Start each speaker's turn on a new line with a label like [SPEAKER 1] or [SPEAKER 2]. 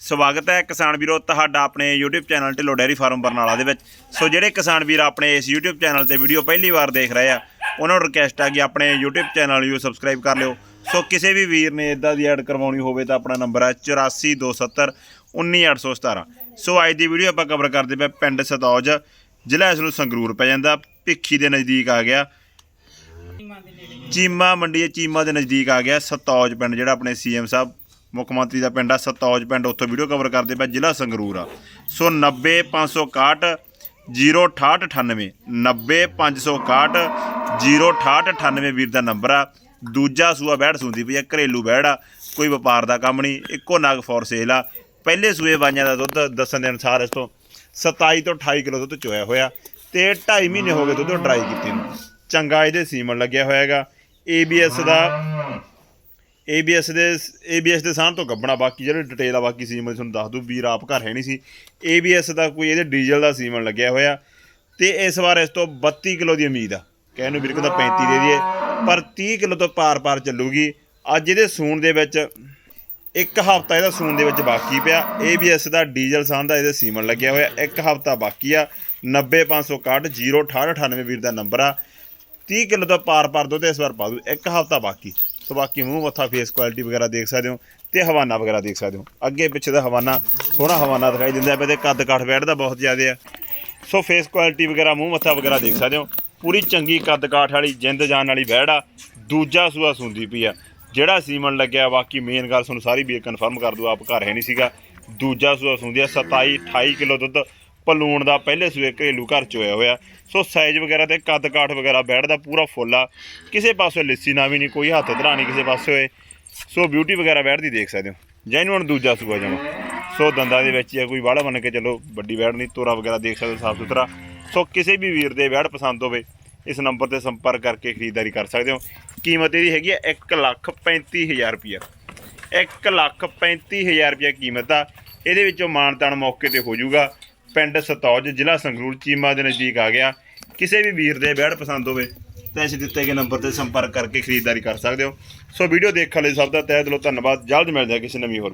[SPEAKER 1] ਸਵਾਗਤ ਹੈ ਕਿਸਾਨ ਵੀਰੋ ਤੁਹਾਡਾ ਆਪਣੇ YouTube channel Dhillon dairy farm Barnala ਦੇ ਵਿੱਚ। ਸੋ ਜਿਹੜੇ ਕਿਸਾਨ ਵੀਰ ਆਪਣੇ ਇਸ YouTube ਚੈਨਲ ਤੇ ਵੀਡੀਓ ਪਹਿਲੀ ਵਾਰ ਦੇਖ ਰਹੇ ਆ, ਉਹਨਾਂ ਨੂੰ ਰਿਕਵੈਸਟ ਆ ਕਿ ਆਪਣੇ YouTube ਚੈਨਲ ਨੂੰ ਸਬਸਕ੍ਰਾਈਬ ਕਰ ਲਿਓ। ਸੋ ਕਿਸੇ ਵੀ ਵੀਰ ਨੇ ਇਦਾਂ ਦੀ ਐਡ ਕਰਵਾਉਣੀ ਹੋਵੇ ਤਾਂ ਆਪਣਾ ਨੰਬਰ ਹੈ 8427 19817 ਸੋ ਅੱਜ ਦੀ ਵੀਡੀਓ ਆਪਾਂ ਕਵਰ ਕਰਦੇ ਪਏ ਪਿੰਡ ਸਤੌਜ, ਜ਼ਿਲ੍ਹਾ ਇਸ ਨੂੰ ਸੰਗਰੂਰ ਪੈ ਜਾਂਦਾ, ਭਿੱਖੀ ਦੇ ਨਜ਼ਦੀਕ ਆ ਗਿਆ। ਚੀਮਾ ਮੰਡੀ ਚੀਮਾ ਦੇ ਨਜ਼ਦੀਕ ਆ ਗਿਆ ਸਤੌਜ ਪਿੰਡ ਜਿਹੜਾ ਆਪਣੇ ਸੀਐਮ ਸਾਹਿਬ। ਮੁੱਖ ਮੰਤਰੀ ਦਾ ਪਿੰਡ ਆ, ਸਤੌਜ ਪਿੰਡ, ਉੱਥੋਂ ਵੀਡੀਓ ਕਵਰ ਕਰਦੇ ਪਏ ਜ਼ਿਲ੍ਹਾ ਸੰਗਰੂਰ ਆ। ਸੋ 90561 06898 90561 06898 ਵੀਰ ਦਾ ਨੰਬਰ ਆ। ਦੂਜਾ ਸੂਆ ਬੈੜ ਸੁੰਦੀ ਪਈ ਆ, ਘਰੇਲੂ ਬੈੜ ਆ, ਕੋਈ ਵਪਾਰ ਦਾ ਕੰਮ ਨਹੀਂ, ਇੱਕੋ ਨਗ ਫੋਰ ਸੇਲ ਆ। ਪਹਿਲੇ ਸੂਏ ਵਾਈਆਂ ਦਾ ਦੁੱਧ ਦੱਸਣ ਦੇ ਅਨੁਸਾਰ ਇਸ ਤੋਂ 27 ਤੋਂ 28 ਕਿਲੋ ਦੁੱਧ ਚੋਇਆ ਹੋਇਆ ਤੇ 2.5 ਮਹੀਨੇ ਹੋ ਗਏ ਦੁੱਧ ਡਰਾਈ ਕੀਤੀ ਨੂੰ। ਚੰਗਾ ਇਹਦੇ ਸੀਮਨ ਲੱਗਿਆ ਹੋਇਆ ਹੈਗਾ ABS ਦਾ ABS ਦੇ ABS ਦੇ ਸਾਹ ਤੋਂ ਗੱਬਣਾ ਬਾਕੀ, ਜਿਹੜੇ ਡਿਟੇਲ ਆ ਬਾਕੀ ਸੀਮਨ ਤੁਹਾਨੂੰ ਦੱਸ ਦੂ ਵੀਰ ਆਪ ਘਰ ਹੈ ਨਹੀਂ ਸੀ। ABS ਦਾ ਕੋਈ ਇਹਦੇ ਡੀਜ਼ਲ ਦਾ ਸੀਮਨ ਲੱਗਿਆ ਹੋਇਆ। ਤੇ ਇਸ ਵਾਰ ਇਸ ਤੋਂ 32 ਕਿਲੋ ਦੀ ਉਮੀਦ ਆ। ਕਹਿਣ ਨੂੰ ਵੀਰ ਕਹਿੰਦਾ 35 ਦੇ ਦਈਏ, ਪਰ 30 ਕਿਲੋ ਤੋਂ ਪਾਰ-ਪਾਰ ਚੱਲੂਗੀ। ਅੱਜ ਇਹਦੇ ਸੂਣ ਦੇ ਵਿੱਚ, ਇੱਕ ਹਫਤਾ ਇਹਦਾ ਸੂਣ ਦੇ ਵਿੱਚ ਬਾਕੀ ਪਿਆ। ABS ਦਾ ਡੀਜ਼ਲ ਸਾਹ ਦਾ ਇਹਦੇ ਸੀਮਨ ਲੱਗਿਆ ਹੋਇਆ। ਇੱਕ ਹਫਤਾ ਬਾਕੀ ਆ। 90561 06898 ਵੀਰ ਦਾ ਨੰਬਰ ਆ। 30 ਕਿਲੋ ਤੋਂ ਪਾਰ-ਪਾਰ ਦੁੱਧ ਇਸ ਵਾਰ ਪਾ ਦੂ ਇੱਕ ਹਫਤਾ ਬਾਕੀ। ਸੋ ਬਾਕੀ ਮੂੰਹ ਮੱਥਾ ਫੇਸ ਕੁਆਲਿਟੀ ਵਗੈਰਾ ਦੇਖ ਸਕਦੇ ਹੋ ਤੇ ਹਵਾਨਾ ਵਗੈਰਾ ਦੇਖ ਸਕਦੇ ਹੋ। ਅੱਗੇ ਪਿੱਛੇ ਦਾ ਹਵਾਨਾ, ਸੋਹਣਾ ਹਵਾਨਾ ਦਿਖਾਈ ਦਿੰਦਾ ਪਿਆ ਤੇ ਕੱਦ ਕਾਠ ਬੈਠਦਾ ਬਹੁਤ ਜ਼ਿਆਦਾ ਆ। ਸੋ ਫੇਸ ਕੁਆਲਿਟੀ ਵਗੈਰਾ, ਮੂੰਹ ਮੱਥਾ ਵਗੈਰਾ ਦੇਖ ਸਕਦੇ ਹੋ। ਪੂਰੀ ਚੰਗੀ ਕੱਦ ਕਾਠ ਵਾਲੀ, ਜਿੰਦ ਜਾਨ ਵਾਲੀ ਵਹਿੜ ਆ। ਦੂਜਾ ਸੂਆ ਸੁੰਦੀ ਪਈ ਆ। ਜਿਹੜਾ ਸੀਮਨ ਲੱਗਿਆ, ਬਾਕੀ ਮੇਨ ਗੱਲ ਤੁਹਾਨੂੰ ਸਾਰੀ ਵੀ ਕਨਫਰਮ ਕਰ ਦੂ ਆਪ ਘਰ ਹੈ ਨਹੀਂ ਸੀਗਾ। ਦੂਜਾ ਸੂਆ ਸੁੰਦੀ ਆ 27 28 ਕਿਲੋ ਦੁੱਧ। ਪਲੂਣ ਦਾ ਪਹਿਲੇ ਸੂਏ ਘਰੇਲੂ ਘਰ ਚ ਹੋਇਆ ਹੋਇਆ। ਸੋ ਸਾਈਜ਼ ਵਗੈਰਾ ਤੇ ਕੱਦ ਕਾਠ ਵਗੈਰਾ ਬੈਠਦਾ ਪੂਰਾ ਫੁੱਲ ਆ। ਕਿਸੇ ਪਾਸੇ ਲਿੱਸੀ ਨਾ ਵੀ ਨਹੀਂ ਕੋਈ ਹੱਥ ਧਰਾਣੀ ਕਿਸੇ ਪਾਸੇ ਹੋਏ। ਸੋ ਬਿਊਟੀ ਵਗੈਰਾ ਬੈਠਦੀ ਦੇਖ ਸਕਦੇ ਹੋ। ਜੈਨੂਨ ਦੂਜਾ ਸੂਆ ਜਮਾ ਸੋ ਦੰਦਾਂ ਦੇ ਵਿੱਚ ਜਾਂ ਕੋਈ ਵਾੜਾ ਬਣ ਕੇ ਚਲੋ ਵੱਡੀ ਵੈੜ ਨਹੀਂ ਤੋਰਾ ਵਗੈਰਾ ਦੇਖ ਸਕਦੇ ਹੋ, ਸਾਫ਼ ਸੁਥਰਾ। ਸੋ ਕਿਸੇ ਵੀ ਵੀਰ ਦੇ ਵੈੜ ਪਸੰਦ ਹੋਵੇ, ਇਸ ਨੰਬਰ ਤੇ ਸੰਪਰਕ ਕਰਕੇ ਖਰੀਦਦਾਰੀ ਕਰ ਸਕਦੇ ਹੋ। ਕੀਮਤ ਇਹਦੀ ਹੈਗੀ ਹੈ 135000 ਰੁਪਇਆ 135000 ਰੁਪਇਆ ਕੀਮਤ ਆ। ਇਹਦੇ ਵਿੱਚੋਂ ਮਾਨਤਾਨ ਮੌਕੇ ਤੇ ਹੋ ਜਾਊਗਾ। ਪਿੰਡ ਸਤੌਜ, ਜ਼ਿਲ੍ਹਾ ਸੰਗਰੂਰ, ਚੀਮਾ ਦੇ ਨਜ਼ਦੀਕ ਆ ਗਿਆ। ਕਿਸੇ ਵੀ ਵੀਰ ਦੇ ਬੈੜ ਪਸੰਦ ਹੋਵੇ, ਤਾਂ ਇਸ ਦਿੱਤੇ ਗਏ ਨੰਬਰ ਤੇ ਸੰਪਰਕ ਕਰਕੇ ਖਰੀਦਦਾਰੀ ਕਰ ਸਕਦੇ ਹੋ। ਸੋ ਵੀਡੀਓ ਦੇਖਣ ਲਈ ਸਭ ਦਾ ਤਹਿ ਦਿਲੋਂ ਧੰਨਵਾਦ। ਜਲਦ ਮਿਲਦੇ ਹਾਂ ਕਿਸੇ ਨਵੀਂ ਹੋਰ